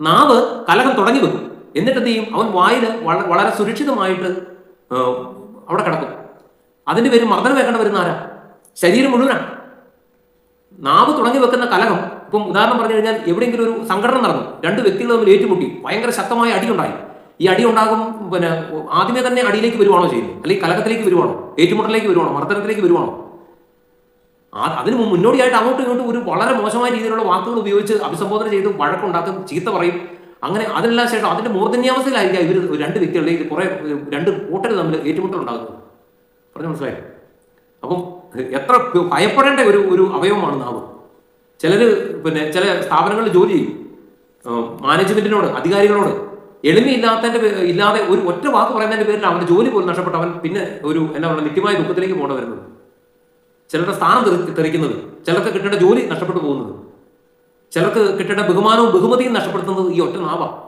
നാവ് കലഹം തുടങ്ങി വെക്കും. എന്നിട്ട് എന്ത് ചെയ്യും അവൻ വായിൽ വളരെ സുരക്ഷിതമായിട്ട് അവിടെ കിടക്കും. അതിന്റെ പേര് മർദ്ദനം വെക്കേണ്ട വരുന്ന ആരാ? ശരീരം മുഴുവനാ. നാവ് തുടങ്ങി വെക്കുന്ന കലഹം ഇപ്പം ഉദാഹരണം പറഞ്ഞു കഴിഞ്ഞാൽ എവിടെയെങ്കിലും ഒരു സംഘടന നടന്നു. രണ്ട് വ്യക്തികൾ തമ്മിൽ ഏറ്റുമുട്ടി. ഭയങ്കര ശക്തമായ അടിയുണ്ടായി. ഈ അടി ഉണ്ടാകും പിന്നെ ആദ്യമേ തന്നെ അടിയിലേക്ക് വരുവാണോ ചെയ്യുന്നത്? അല്ലെങ്കിൽ കലഹത്തിലേക്ക് വരുവാണോ? ഏറ്റുമുട്ടലിലേക്ക് വരുവാണോ? മർദ്ദനത്തിലേക്ക് വരുവാണോ? അതിന് മുന്നോടിയായിട്ട് അങ്ങോട്ടും ഇങ്ങോട്ടും ഒരു വളരെ മോശമായ രീതിയിലുള്ള വാക്കുകൾ ഉപയോഗിച്ച് അഭിസംബോധന ചെയ്ത് വഴക്കുണ്ടാക്കും ചീത്ത പറയും. അങ്ങനെ അതിനെല്ലാം ശേഷം അതിന്റെ മൂർധന്യാവസ്ഥയിലായിരിക്കാം ഇവർ രണ്ട് വ്യക്തികളുടെ കുറെ കുറേ രണ്ട് കൂട്ടർ തമ്മിൽ ഏറ്റുമുട്ടൽ ഉണ്ടാകുന്നത്. പറഞ്ഞു മനസ്സിലായി? അപ്പം എത്ര ഭയപ്പെടേണ്ട ഒരു ഒരു അവയവമാണ് നാവ്. ചിലര് പിന്നെ ചില സ്ഥാപനങ്ങളിൽ ജോലി ചെയ്യും. മാനേജ്മെന്റിനോട് അധികാരികളോട്. എളിമയില്ലാത്തതിന്റെ ഇല്ലാതെ ഒരു ഒറ്റ വാക്ക് പറയുന്നതിന്റെ പേരിൽ അവന്റെ ജോലി പോലും നഷ്ടപ്പെട്ടവൻ പിന്നെ ഒരു എന്താ പറയുക നിത്യമായ ദുഃഖത്തിലേക്ക് പോകേണ്ടി വരുന്നത്. ചിലരുടെ സ്ഥാനം തെറി- തെറിക്കുന്നത് ചിലർക്ക് കിട്ടേണ്ട ജോലി നഷ്ടപ്പെട്ടു പോകുന്നത് ചിലർക്ക് കിട്ടേണ്ട ബഹുമാനവും ബഹുമതിയും നഷ്ടപ്പെടുത്തുന്നത് ഈ ഒറ്റ നാവാം.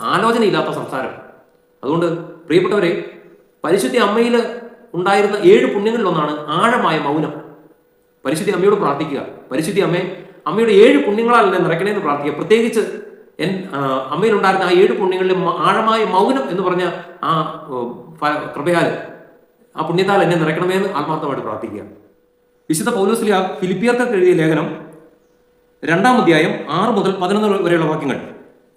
ആലോചനയില്ലാത്ത സംസാരം. അതുകൊണ്ട് പ്രിയപ്പെട്ടവരെ പരിശുദ്ധി അമ്മയിൽ ഉണ്ടായിരുന്ന ഏഴ് പുണ്യങ്ങളിൽ ഒന്നാണ് ആഴമായ മൗനം. പരിശുദ്ധി അമ്മയോട് പ്രാർത്ഥിക്കുക. പരിശുദ്ധി അമ്മയെ അമ്മയുടെ ഏഴ് പുണ്യങ്ങളാൽ എന്നെ നിറയ്ക്കണേന്ന് പ്രാർത്ഥിക്കുക. പ്രത്യേകിച്ച് എൻ അമ്മയിലുണ്ടായിരുന്ന ആ ഏഴ് പുണ്യങ്ങളിലെ ആഴമായ മൗനം എന്ന് പറഞ്ഞ ആ കൃപയാൽ ആ പുണ്യത്താൽ എന്നെ നിറയ്ക്കണമെന്ന് ആത്മാർത്ഥമായിട്ട് പ്രാർത്ഥിക്കുക. വിശുദ്ധ പൗലോസ്ലിയ ഫിലിപ്പിയർക്ക് എഴുതിയ ലേഖനം രണ്ടാം അധ്യായം ആറ് മുതൽ പതിനൊന്ന് വരെയുള്ള വാക്യങ്ങൾ.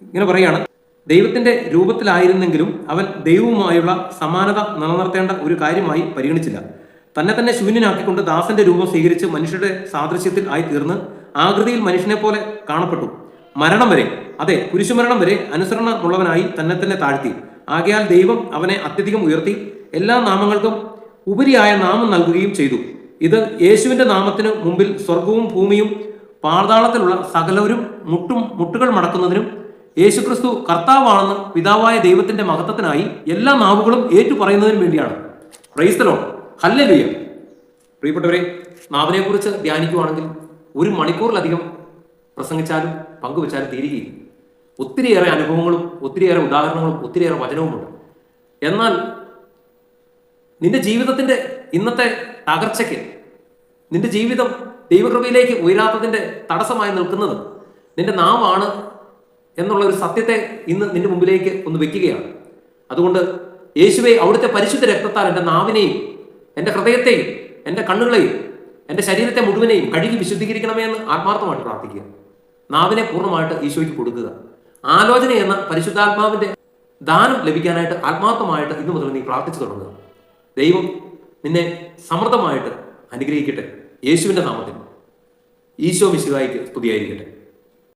ഇങ്ങനെ പറയാണ് ദൈവത്തിന്റെ രൂപത്തിലായിരുന്നെങ്കിലും അവൻ ദൈവവുമായുള്ള സമാനത നിലനിർത്തേണ്ട ഒരു കാര്യമായി പരിഗണിച്ചില്ല. തന്നെ തന്നെ ശൂന്യനാക്കിക്കൊണ്ട് ദാസന്റെ രൂപം സ്വീകരിച്ച് മനുഷ്യരുടെ സാദൃശ്യത്തിൽ ആയി തീർന്ന് ആകൃതിയിൽ മനുഷ്യനെ പോലെ കാണപ്പെട്ടു. മരണം വരെ അതെ കുരിശുമരണം വരെ അനുസരണമുള്ളവനായി തന്നെ തന്നെ താഴ്ത്തി. ആകയാൽ ദൈവം അവനെ അത്യധികം ഉയർത്തി എല്ലാ നാമങ്ങൾക്കും ഉപരിയായ നാമം നൽകുകയും ചെയ്തു. ഇത് യേശുവിന്റെ നാമത്തിന് മുമ്പിൽ സ്വർഗവും ഭൂമിയും പാതാളത്തിലുള്ള സകലവരും മുട്ടും മുട്ടുകൾ മടക്കുന്നതിനും യേശുക്രിസ്തു കർത്താവാണെന്ന് പിതാവായ ദൈവത്തിന്റെ മഹത്വത്തിനായി എല്ലാ നാവുകളും ഏറ്റുപറയുന്നതിനും വേണ്ടിയാണ്. പ്രൈസ്തലോ ഹല്ലേലൂയ പ്രിയപ്പെട്ടവരെ നാവിനെ കുറിച്ച് ധ്യാനിക്കുവാണെങ്കിൽ ഒരു മണിക്കൂറിലധികം പ്രസംഗിച്ചാലും പങ്കുവച്ചാലും തീരുകയില്ല. ഒത്തിരിയേറെ അനുഭവങ്ങളും ഒത്തിരിയേറെ ഉദാഹരണങ്ങളും ഒത്തിരിയേറെ വചനവുമുണ്ട്. എന്നാൽ നിന്റെ ജീവിതത്തിന്റെ ഇന്നത്തെ തകർച്ചയ്ക്ക് നിന്റെ ജീവിതം ദൈവകൃപയിലേക്ക് ഉയരാത്തതിന്റെ തടസ്സമായി നിൽക്കുന്നത് നിന്റെ നാവാണ് എന്നുള്ള ഒരു സത്യത്തെ ഇന്ന് നിന്റെ മുമ്പിലേക്ക് ഒന്ന് വെക്കുകയാണ്. അതുകൊണ്ട് യേശുവെ അവിടുത്തെ പരിശുദ്ധ രക്തത്താൽ എന്റെ നാവിനെയും എന്റെ ഹൃദയത്തെയും എന്റെ കണ്ണുകളെയും എന്റെ ശരീരത്തെ മുഴുവനെയും കഴുകി വിശുദ്ധീകരിക്കണമേ എന്ന് ആത്മാർത്ഥമായിട്ട് പ്രാർത്ഥിക്കുക. നാവിനെ പൂർണമായിട്ട് ഈശോയ്ക്ക് കൊടുക്കുക. ആലോചന എന്ന പരിശുദ്ധാത്മാവിന്റെ ദാനം ലഭിക്കാനായിട്ട് ആത്മാർത്ഥമായിട്ട് ഇന്നു മുതൽ നീ പ്രാർത്ഥിച്ചു തുടങ്ങുക. ദൈവം നിന്നെ സമൃദ്ധമായിട്ട് അനുഗ്രഹിക്കട്ടെ. യേശുവിന്റെ നാമത്തിൽ. ഈശോ മിശിഹായിക്ക് സ്തുതിയായിരിക്കട്ടെ.